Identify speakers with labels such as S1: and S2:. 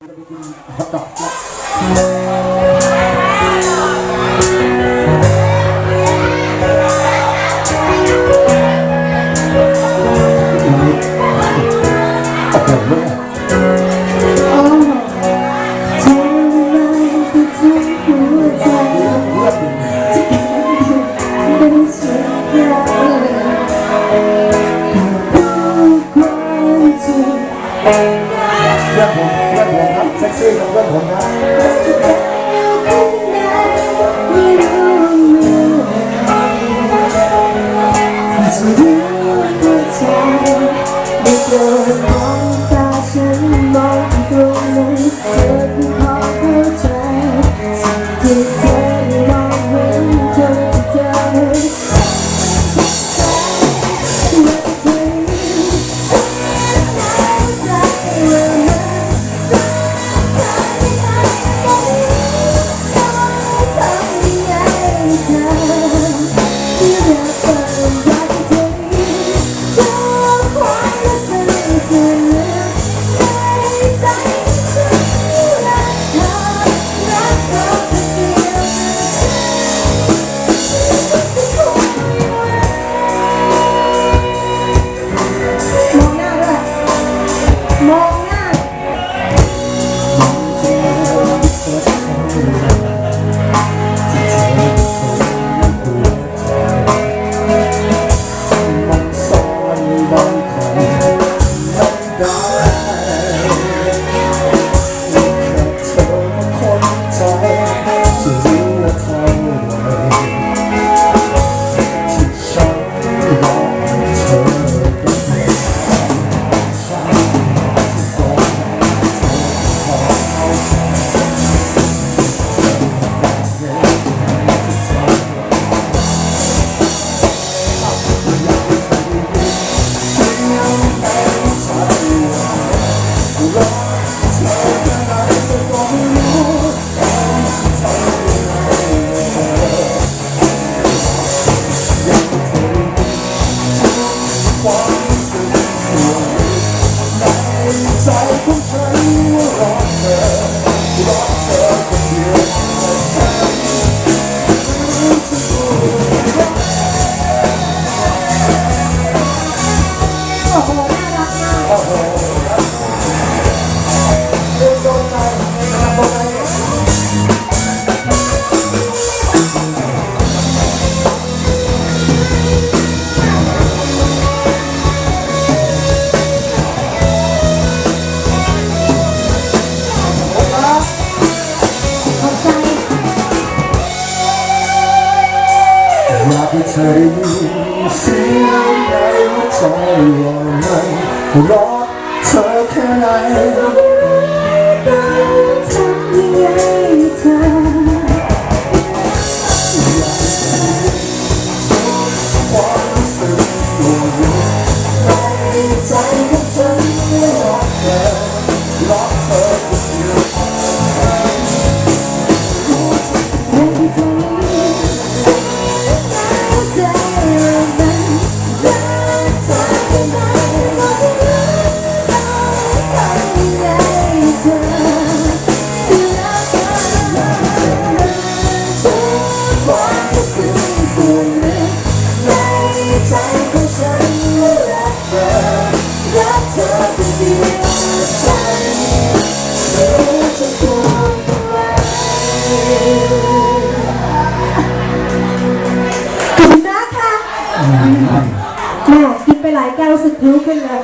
S1: 天亮，偷偷流泪，只因为被需要，我不怪罪。 ไม่ต้องรบกซี่กับเลือดผมนะ
S2: love Silent from turning around her ให้เธอเสี
S1: ยงในหัวใจว่ามันรักเธอแค่ไหน
S2: ทำยังไงเธอ
S1: ความรู้สึกอยู่ในใจของฉัน ควา
S2: มรู้สึกส่วนลึกในใจของฉันรักเธอรักเธอคนเดียวฉันไม่รู้จะพูดอะไรขอบคุณมาคะแม่กินไปหลายแก้วรู้สึกผิวขึ้นเลย